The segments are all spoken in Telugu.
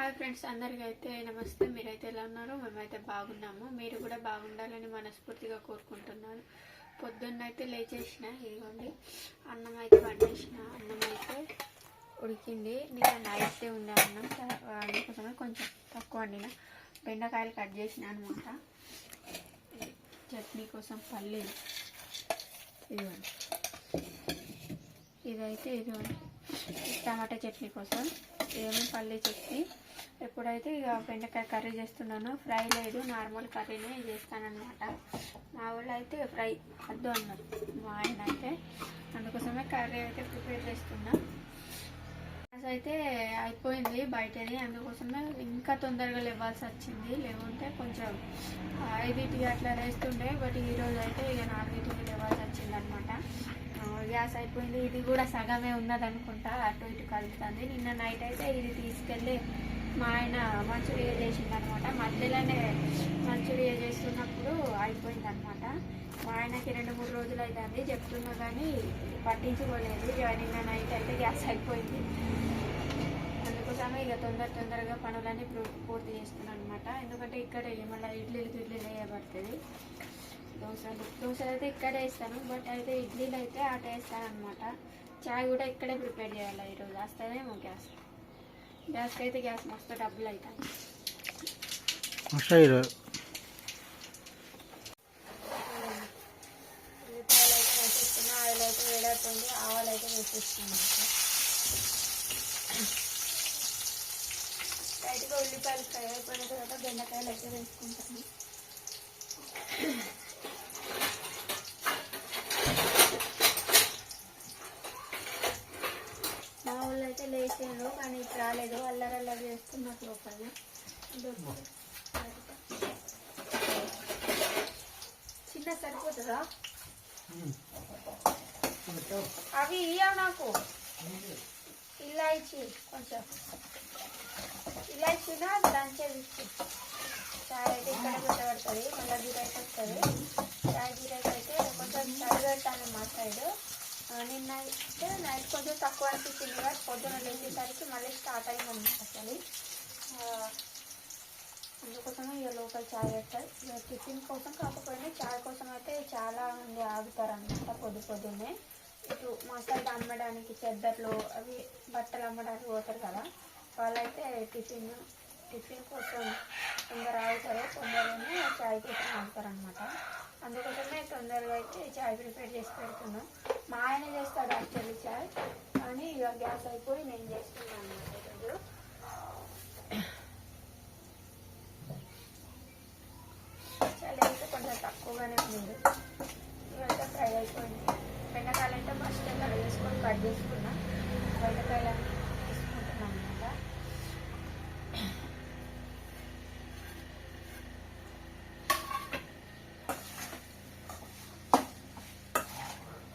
హాయ్ ఫ్రెండ్స్ అందరికీ అయితే నమస్తే. మీరైతే ఎలా ఉన్నారు? మేమైతే బాగున్నాము. మీరు కూడా బాగుండాలని మనస్ఫూర్తిగా కోరుకుంటున్నాను. పొద్దున్న అయితే లేచేసిన ఇదిగోండి. అన్నం అయితే వండేసిన. అన్నం అయితే ఉడికింది. నేను నైట్ ఉండే అన్నం. అందుకోసమే కొంచెం తక్కువ వండిన. బెండకాయలు కట్ చేసిన అనమాట చట్నీ కోసం పల్లీలు. ఇదిగోండి. ఇదైతే ఇదిగోండి. టమాటా చట్నీ కోసం. ఇదేమో పల్లీ చట్నీ. ఎప్పుడైతే ఇక బెండకాయ కర్రీ చేస్తున్నానో ఫ్రై లేదు నార్మల్ కర్రీనే చేస్తానన్నమాట. మా వాళ్ళు అయితే ఫ్రై వద్దు అన్నారు. మా ఆయన అయితే అందుకోసమే కర్రీ అయితే ప్రిపేర్ చేస్తున్నా. గ్యాస్ అయితే అయిపోయింది బయటది అందుకోసమే ఇంకా తొందరగా లేవాల్సి వచ్చింది. లేకుంటే కొంచెం ఐదింటికి అట్లా వేస్తుండే బట్ ఈరోజు అయితే ఇక నాలుగింటికి లేవాల్సి వచ్చింది అనమాట గ్యాస్ అయిపోయింది. ఇది కూడా సగమే ఉన్నది అనుకుంటా అటు ఇటు కలుగుతుంది నిన్న నైట్ అయితే ఇది తీసుకెళ్ళి మా ఆయన మంచూరియా చేసింది అనమాట మధ్యలోనే మంచూరియా చేస్తున్నప్పుడు అయిపోయింది అనమాట మా ఆయనకి రెండు మూడు రోజులు అవుతుంది చెప్తున్నా కానీ పట్టించుకోలేదు. జాయినింగ్ నైట్ అయితే గ్యాస్ అయిపోయింది. అందుకోసమే ఇక తొందర తొందరగా పనులన్నీ పూర్తి చేస్తున్నాను అనమాట ఎందుకంటే ఇక్కడ మళ్ళీ ఇడ్లీలు ఇడ్లీలు వేయబడుతుంది. దోశలు దోశలు అయితే ఇక్కడే వేస్తాను. బట్ అయితే ఇడ్లీలు అయితే ఆట వేస్తాను అనమాట చాయ్ కూడా ఇక్కడే ప్రిపేర్ చేయాలి ఈరోజు? వస్తుందేమో గ్యాస్. గ్యాస్కి అయితే గ్యాస్ మస్తు డబ్బులు అవుతాయి ఉల్లిపాయలు అయితే వేసేస్తున్నా ఆయిల్ అయితే వేడవుతుంది ఆవాలు అయితే వేసేస్తున్నాను బయటగా ఉల్లిపాయలు ఫ్రై అయిపోయిన తర్వాత బెండకాయలు అయితే వేసుకుంటాను మా వాళ్ళు అయితే లేచాను కానీ ఇప్పుడు రాలేదు అల్లరి అల్లరి చేస్తున్నట్టు లోపల చిన్న సరిపోతుందా అవి ఇయ్యవు నాకు. ఇలాచి కొంచెం. ఇలాచినా దంచేది చాయ్ అయితే ఇక్కడ పెట్టబడుతుంది మళ్ళీ గిరైతే వస్తుంది చాయ్ గిరైతే అయితే కొంచెం చాయ్ పెడతాను మా సైడ్. నిన్న అయితే నైట్ కొంచెం తక్కువ అనిపించింది కదా పొద్దున లేచేసరికి మళ్ళీ స్టార్ట్ అయింది అసలు. అందుకోసమే ఇక లోకల్ చాయ్ పెట్టారు టిఫిన్ కోసం కాకపోయినా చాయ్ కోసం అయితే చాలా మంది ఆగుతారు అనమాట పొద్దు పొద్దున్నే. ఇటు మసాలా అమ్మడానికి చెద్దర్లు అవి బట్టలు అమ్మడానికి పోతారు కదా వాళ్ళైతే టిఫిన్ టిఫిన్ కోసం తొందర ఆగుతారు తొందరగానే చాయ్ కోసం ఆగుతారు అనమాట అందుకోసమే తొందరగా అయితే చాయ్ ప్రిపేర్ చేసి పెడుతున్నాం. మా ఆయన చేస్తాడు యాక్చువల్లీ చాయ్ కానీ ఇక గ్యాస్ అయిపోయి నేను చేస్తున్నాను అనమాట ఈరోజు. చలి అయితే కొంచెం తక్కువగానే ఉంది. ఇవంతా ఫ్రై అయిపోయింది. బెండకాయలు అంటే ఫస్ట్ కట్ చేసుకొని కట్ చేసుకున్నా. బెండకాయలు తీసుకుంటున్నాను అనమాట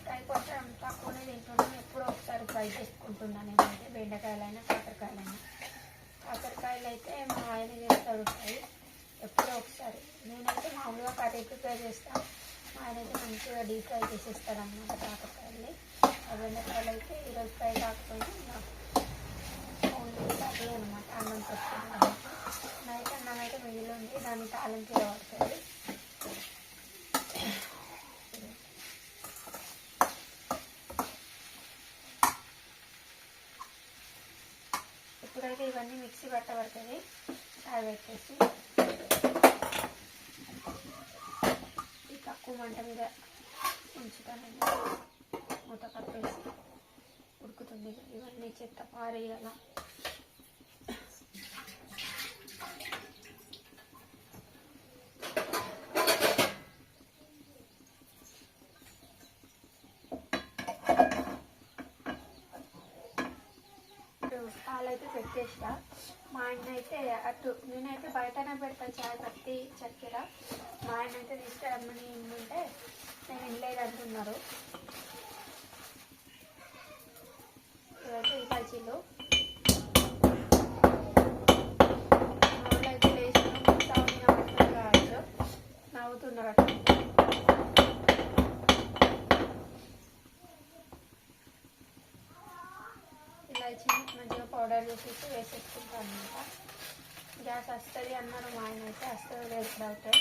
ఫ్రై కొంచెం తక్కువనే తింటున్నాను ఎప్పుడో ఒకసారి ఫ్రై చేసుకుంటున్నాను నేనైతే బెండకాయలైనా కాకరకాయలైనా. కాకరకాయలు అయితే మా ఆయన చేస్తాడు ఫ్రై. ఎప్పుడో ఒకసారి. నేనైతే మామూలుగా కర్రీ ప్రిపేర్ చేస్తాను మా ఆయన అయితే మంచిగా డీప్ ఫ్రై చేసేస్తారు అన్నమాట కాకరకాయలు బెండకాయలు అయితే ఈరోజు ఫ్రై కాకపోయినా ఓన్లీ కర్రీ అనమాట అన్నం పెట్టుకున్నాను నైట్ అన్నం అయితే మిగిలి ఉంది దాన్ని తాలింపు పడుతుంది ఇప్పుడైతే ఇవన్నీ మిక్సీ పట్టబడుతుంది అవి పెట్టేసి ఈ తక్కువ మంట మీద ఉంచుతానండి మూత కప్పేసి ఉడుకుతుంది ఇవన్నీ చెత్త పారేయాల? పాలైతే పెట్టేసిన. మా ఆయన అయితే అటు నేనైతే బయటనే పెడతా చాయ్ పత్తి చక్కెర. మా ఆయన అయితే తీసుకురమ్మని ఉంటే నేను వినలేదు అంటున్నారు ఇవైతే ఈ పల్చీలు మా వాళ్ళు అయితే నవ్వుతున్నారు అట్లా ఇలాచి మంచిగా వేసేసుకుంటాం అనమాట గ్యాస్ వస్తుంది అన్నారు మా ఆయన అయితే వస్తుంది లేదు డౌటే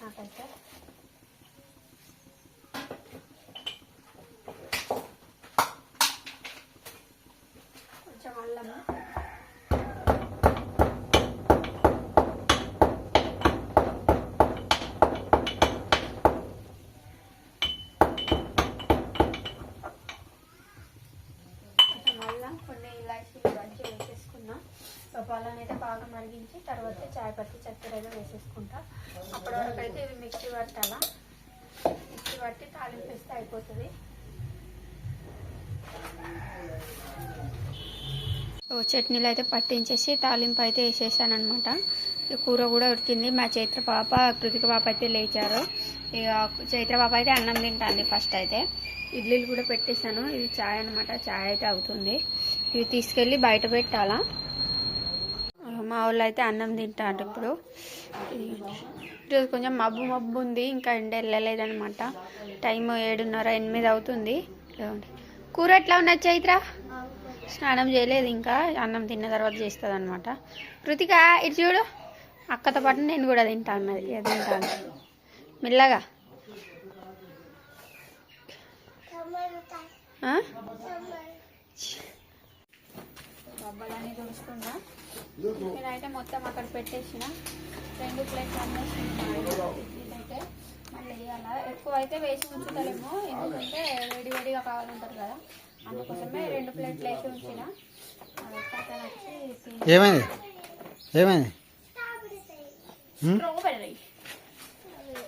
నాకైతే కొంచెం అల్లము కొంచెం అల్లం కొన్ని ఇలాచీలు దంచి వేసుకుంటున్నా పాలను అయితే బాగా మరిగించి తర్వాత చాయ్ పత్తి చక్కెర అయితే వేసేసుకుంటా. అప్పటి వరకు అయితే ఇవి మిక్సీ పట్టాలా. మిక్సీ పట్టి తాలింపు వేస్తే అయిపోతుంది. చట్నీలు అయితే పట్టించేసి తాలింపు అయితే వేసేసాను అనమాట కూర కూడా ఉడికింది. మా చైత్ర పాప కృతిక పాప అయితే లేచారు. ఇక చైత్ర పాప అయితే అన్నం తింటాంది ఫస్ట్ అయితే. ఇడ్లీలు కూడా పెట్టేశాను. ఇది చాయ్ అనమాట చాయ్ అయితే అవుతుంది. ఇవి తీసుకెళ్ళి బయట పెట్టాలా? మా వాళ్ళు అయితే అన్నం తింటారు ఇప్పుడు. ఈరోజు కొంచెం మబ్బు మబ్బు ఉంది ఇంకా ఎండ వెళ్ళలేదనమాట టైం ఏడున్నర ఎనిమిది అవుతుంది. కూర ఎట్లా ఉన్నది చైత్ర? స్నానం చేయలేదు ఇంకా అన్నం తిన్న తర్వాత చేస్తుంది అనమాట కృతిక ఇటు చూడు. అక్కతో పాటు నేను కూడా తింటాను తింటాను మెల్లగా. Huh? డబ్బాలన్నీ తుడుచుకున్నా నేనైతే మొత్తం అక్కడ పెట్టేసిన. రెండు ప్లేట్లు అమ్మేసిన అయితే మళ్ళీ వేయాలా ఎక్కువ అయితే వేసి ఉంచుతలేము. ఎందుకంటే వేడి వేడిగా కావాలంటారు కదా. అందుకోసమే రెండు ప్లేట్లు వేసి ఉంచిన. ఏమైంది? ఏమైంది? స్ట్రాబెర్రీ.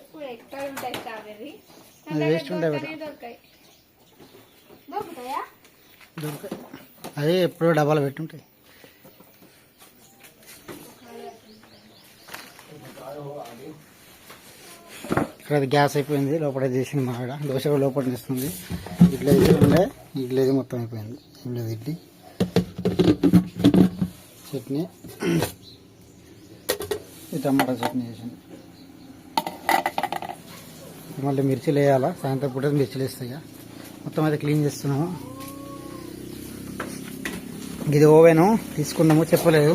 ఇప్పుడు ఎక్కడ ఉంటాయి స్ట్రాబెర్రీ. దొరకాయి. దొరుకుతాయా? దొరక అదే ఎప్పుడో డబ్బాలు పెట్టుంటాయి ఇక్కడ అది గ్యాస్ అయిపోయింది లోపల చేసింది మా ఆవిడ. దోశ కూడా లోపల ఇస్తుంది ఇడ్లీ అయితే ఉండే ఇడ్లీ అయితే మొత్తం అయిపోయింది. ఏం లేదు ఇడ్లీ. చట్నీ. ఈ టమాటా చట్నీ చేసింది. మళ్ళీ మిర్చిలు వేయాలా? సాయంత్రం పూట మిర్చిలు వేస్తాయి మొత్తం అయితే క్లీన్ చేస్తున్నాము. ఇది ఓవెను తీసుకున్నాము చెప్పలేదు.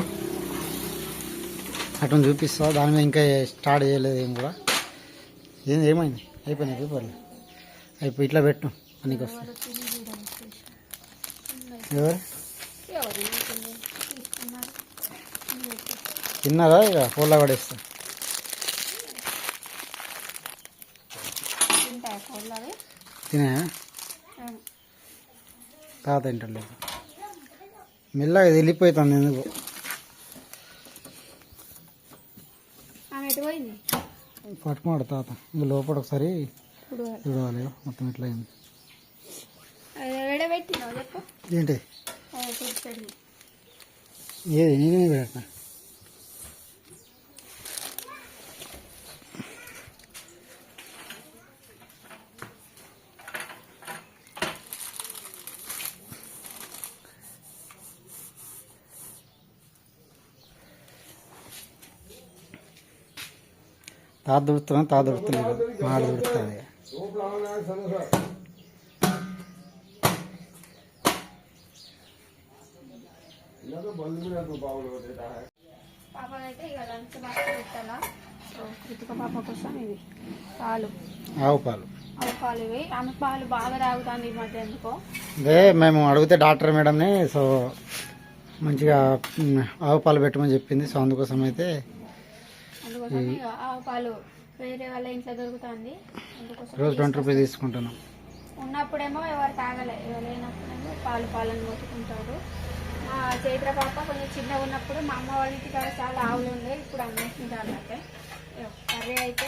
అటు చూపిస్తా దాని మీద ఇంకా స్టార్ట్ చేయలేదు ఏం కూడా. ఏం ఏమైంది? అయిపోయినాయి పేపర్లు. అయిపోయి ఇట్లా పెట్టు అనికి వస్తాయి ఎవరు? తిన్నారా ఇక? ఫోన్లో పడేస్తా. ఏమో. తాత ఇంటర్లేదు మెల్లగా ఇది వెళ్ళిపోతుంది ఎందుకు పట్టుకున్నాడు తాత. ఇంక లోపల ఒకసారి చూడాలి మొత్తం ఇట్లా అయింది. ఏంటి? ఏది? నేనే పెట్టినా? తాత దొరుకుతున్నా తాత దొరుకుతలేదు మాడ దొరుకుతుంది పాపకైతే ఇక లంచ్ బాక్స్ పెట్టాలా సో కృతిక పాప కోసం ఇవి పాలు ఆవు పాలు అవి పాలు ఇవి ఆమె పాలు బాగా తాగుతుంది ఈ మధ్య ఎందుకో అదే మేము అడిగితే డాక్టర్ మేడంని సో మంచిగా ఆవు పాలు పెట్టమని చెప్పింది. సో అందుకోసం అయితే అందుకోసం ఇక ఆవు పాలు వేరే వాళ్ళ ఇంట్లో దొరుకుతుంది. రోజు ట్వంటీ రూపీస్ తీసుకుంటున్నాం. ఉన్నప్పుడేమో ఎవరు తాగలే. ఎవరు లేనప్పుడేమో పాలు పాలను కొట్టుకుంటారు మా చైత్ర పాప కొంచెం చిన్నగా ఉన్నప్పుడు మా అమ్మ వాళ్ళ ఇంటి కాడ చాలా ఆవులు ఉండే. ఇప్పుడు అమ్మేసింది అన్నట్టే కర్రీ అయితే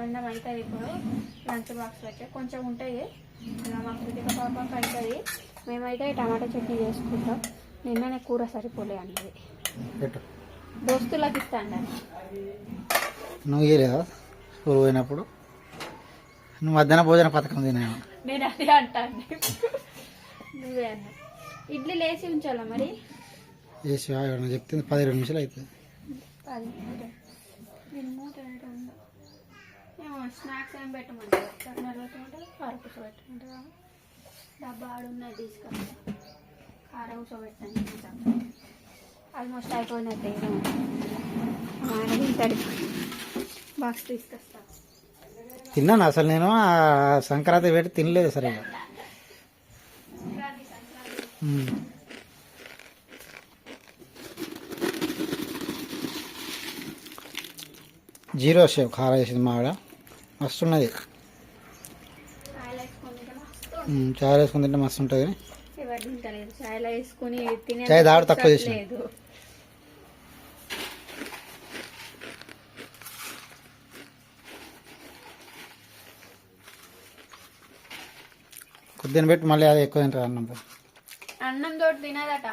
మందం అవుతుంది ఇప్పుడు. లంచ్ బాక్స్ వచ్చే కొంచెం ఉంటాయి. మా కృతిక పాపకి అవుతుంది మేమైతే టమాటా చట్నీ చేసుకుంటాం. నిన్ననే కూర సరిపోలే అన్నది. దోస్తులకు ఇస్తాండి? నువ్వు ఇయ్యలేదా స్కూల్ పోయినప్పుడు? నువ్వు మధ్యాహ్న భోజన పథకం తినాను నేను అదే అంటాను నువ్వే అన్న. ఇడ్లీ లేచి ఉంచాలా మరి? వేసి ఎవరైనా చెప్తే పది ఇరవై నిమిషాలు అవుతుంది స్నాక్స్ ఏం పెట్టమంటారు? కారపూస పెట్టమంటారా? డబ్బా ఆడున్నది తీసుకొస్తా. ఆడ కూర్చోబెట్టాను ఆల్మోస్ట్ అయిపోయినట్టే. ఆయన తింటాడు బాక్స్ తీసుకొస్తా. తిన్నాను అసలు నేను? సంక్రాంతి పెట్టి తినలేదు ఉమ్. జీరో షేవ్ కారం వేసింది మా ఆవిడ. మస్తు ఉన్నది ఆయిల్ వేసుకొని తింటే మస్తు ఉంటుంది చాయ్ తాగడం తక్కువ చేసిన. కొద్దిగా పెట్టి మళ్ళీ అది ఎక్కువ తింటారు అన్నం అన్నం తోటి తినదట.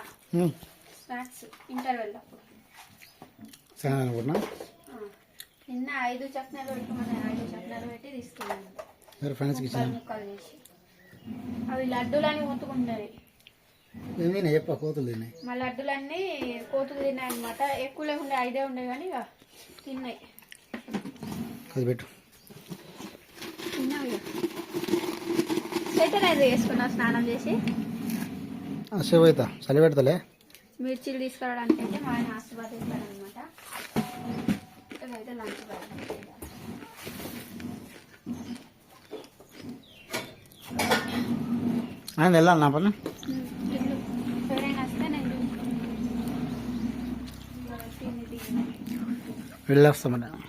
స్నాక్స్ ఇంటర్వెల్ సరే అనుకుంటున్నా. నిన్న ఐదు చక్నాలు పెట్టుకుని ఐదు చక్నాలు పెట్టి తీసుకున్నాను. ఫ్రెండ్స్కి ఇచ్చిన? అవి లడ్డూలని మొత్తుకుంటాయి ఏం తిన్నాయి చెప్ప కోతులు తిన్నాయి. మా లడ్డులన్నీ కోతులు తిన్నాయి అనమాట ఎక్కువ లేకుండే ఐదే ఉండే కానీ ఇక తిన్నాయి. పెట్టు. తిన్నాయి స్నానం చేసి? సేవ్ అవుతా చలి పెడతలే మిర్చీలు తీసుకురావడానికి అయితే మా ఆయన ఆశీర్వాదం ఇస్తారనమాట ఇక్కడైతే లంచ్ బాగా ఆయన వెళ్ళాలి నా పని? ఎవరైనా